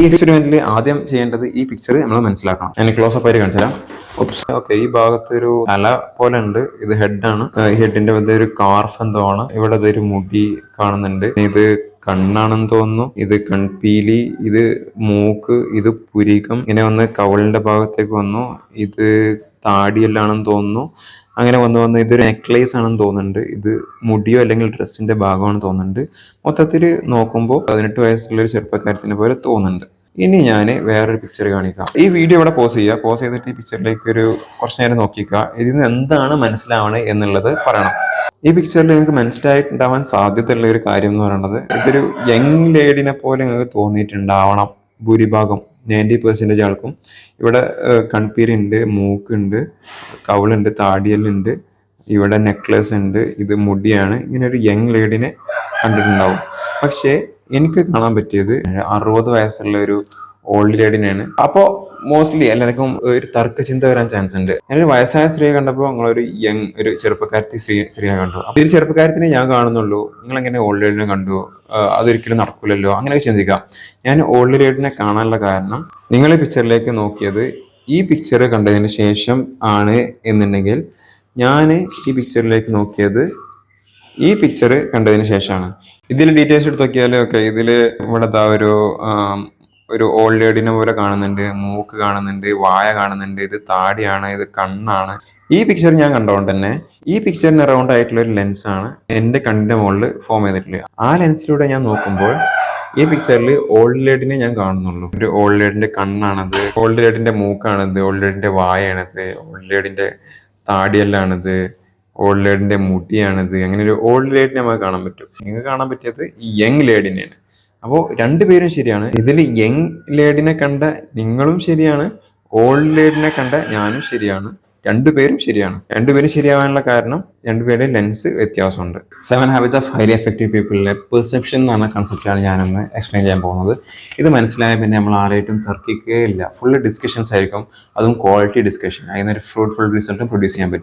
ഈ എക്സ്പെരിമെന്റിൽ ആദ്യം ചെയ്യേണ്ടത് ഈ പിക്ചർ നമ്മൾ മനസ്സിലാക്കണം. ഞാൻ ക്ലോസപ്പ് ആയിട്ട് കാണിച്ചാൽ ഓക്കെ ഈ ഭാഗത്ത് ഒരു തല പോലെ ഉണ്ട്. ഇത് ഹെഡാണ് ഈ ഹെഡിന്റെ വലിയ ഒരു കാർഫ് എന്തോ ആണ്. ഇവിടെ ഒരു മുടി കാണുന്നുണ്ട്. ഇത് കണ്ണാണെന്ന് തോന്നുന്നു. ഇത് കൺപീലി ഇത് മൂക്ക് ഇത് പുരികം. ഇങ്ങനെ വന്ന് കവളിന്റെ ഭാഗത്തേക്ക് വന്നു. ഇത് താടിയല്ലാണെന്ന് തോന്നുന്നു. അങ്ങനെ വന്ന് വന്ന് ഇതൊരു നെക്ലേസ് ആണെന്ന് തോന്നുന്നുണ്ട്. ഇത് മുടിയോ അല്ലെങ്കിൽ ഡ്രസ്സിന്റെ ഭാഗമാണെന്ന് തോന്നുന്നുണ്ട്. മൊത്തത്തിൽ നോക്കുമ്പോൾ പതിനെട്ട് വയസ്സുള്ള ഒരു ചെറുപ്പക്കാരത്തിനെ പോലെ തോന്നുന്നുണ്ട്. ഇനി ഞാൻ വേറൊരു പിക്ചർ കാണിക്കാം. ഈ വീഡിയോ ഇവിടെ പോസ് ചെയ്യുക. പോസ് ചെയ്തിട്ട് ഈ പിക്ചറിലേക്ക് ഒരു കുറച്ച് നേരം നോക്കിക്കുക. ഇതിൽ നിന്ന് എന്താണ് മനസ്സിലാവണേ എന്നുള്ളത് പറയണം. ഈ പിക്ചറിൽ നിങ്ങൾക്ക് മനസ്സിലായിട്ടുണ്ടാവാൻ സാധ്യതയുള്ള ഒരു കാര്യം എന്ന് പറയുന്നത് ഇതൊരു യങ് ലേഡിനെ പോലെ നിങ്ങൾക്ക് തോന്നിയിട്ടുണ്ടാവണം. ഭൂരിഭാഗം. നയന്റി പെർസെന്റേജ് ആൾക്കും. ഇവിടെ കൺപീരുണ്ട് മൂക്കുണ്ട് കവളുണ്ട് താടിയലുണ്ട് ഇവിടെ നെക്ലസ് ഉണ്ട് ഇത് മുടിയാണ്. ഇങ്ങനെ ഒരു യങ് ലേഡിനെ കണ്ടിട്ടുണ്ടാവും. പക്ഷേ എനിക്ക് കാണാൻ പറ്റിയത് അറുപത് വയസ്സുള്ള ഒരു ഓൾഡ് ലേഡിനെയാണ് അപ്പോ മോസ്റ്റ്ലി എല്ലാവർക്കും ഒരു തർക്ക ചിന്ത വരാൻ ചാൻസ് ഉണ്ട്. ഞാനൊരു വയസ്സായ സ്ത്രീയെ കണ്ടപ്പോൾ നിങ്ങളൊരു യങ് ഒരു ചെറുപ്പക്കാരത്തി സ്ത്രീ സ്ത്രീയെ കണ്ടു. അപ്പോൾ ഈ ഒരു ചെറുപ്പക്കാരത്തിനെ ഞാൻ കാണുന്നുള്ളൂ. നിങ്ങൾ എങ്ങനെ ഓൾഡ് ലേഡിനെ കണ്ടു? അതൊരിക്കലും നടക്കില്ലല്ലോ അങ്ങനെയൊക്കെ ചിന്തിക്കാം. ഞാൻ ഓൾഡ് ലേഡിനെ കാണാനുള്ള കാരണം നിങ്ങൾ ഈ പിക്ചറിലേക്ക് നോക്കിയത് ഈ പിക്ചർ കണ്ടതിന് ശേഷം ആണ് എന്നുണ്ടെങ്കിൽ ഞാൻ ഈ പിക്ചറിലേക്ക് നോക്കിയത് ഈ പിക്ചർ കണ്ടതിന് ശേഷമാണ്. ഇതിൽ ഡീറ്റെയിൽസ് എടുത്ത് നോക്കിയാൽ ഓക്കെ ഇതിൽ ഇവിടെ ഒരു ഒരു ഓൾഡ് ലേഡിനെ പോലെ കാണുന്നുണ്ട് മൂക്ക് കാണുന്നുണ്ട് വായ കാണുന്നുണ്ട് ഇത് താടിയാണ് ഇത് കണ്ണാണ്. ഈ പിക്ചർ ഞാൻ കണ്ടതുകൊണ്ട് തന്നെ ഈ പിക്ചറിന് അറൗണ്ട് ആയിട്ടുള്ള ഒരു ലെൻസാണ് എന്റെ കണ്ണിന്റെ മുകളിൽ ഫോം ചെയ്തിട്ടുള്ളത്. ആ ലെൻസിലൂടെ ഞാൻ നോക്കുമ്പോൾ ഈ പിക്ചറിൽ ഓൾഡ് ലേഡിനെ ഞാൻ കാണുന്നുള്ളൂ. ഒരു ഓൾഡ് ലേഡിന്റെ കണ്ണാണത് ഓൾഡ് ലേഡിന്റെ മൂക്കാണത് ഓൾഡ് ലേഡിന്റെ വായാണത് ഓൾഡ് ലേഡിന്റെ താടിയെല്ലാണത് ഓൾഡ് ലേഡിന്റെ മുടിയാണിത് അങ്ങനെ ഒരു ഓൾഡ് ലേഡിനെ നമുക്ക് കാണാൻ പറ്റും. നിങ്ങൾക്ക് കാണാൻ പറ്റിയത് യങ് ലേഡിനെയാണ് അപ്പോൾ രണ്ടുപേരും ശരിയാണ്. ഇതിൽ യങ് ലേഡിനെ കണ്ട നിങ്ങളും ശരിയാണ്. ഓൾഡ് ലേഡിനെ കണ്ട ഞാനും ശരിയാണ്. രണ്ടുപേരും ശരിയാണ്. രണ്ടുപേരും ശരിയാവാനുള്ള കാരണം രണ്ടുപേരുടെ ലെൻസ് വ്യത്യാസമുണ്ട്. Seven habits of highly effective പീപ്പിളിലെ perception എന്ന് പറഞ്ഞ കൺസെപ്റ്റാണ് ഞാനൊന്ന് എക്സ്പ്ലെയിൻ ചെയ്യാൻ പോകുന്നത്. ഇത് മനസ്സിലായ പിന്നെ നമ്മൾ ആരായിട്ടും തർക്കിക്കുകയില്ല. ഫുള്ള് ഡിസ്കഷൻസ് ആയിരിക്കും. അതും ക്വാളിറ്റി ഡിസ്കഷൻ അതിനൊരു ഫ്രൂട്ട്ഫുൾ റിസൾട്ടും പ്രൊഡ്യൂസ് ചെയ്യാൻ പറ്റും.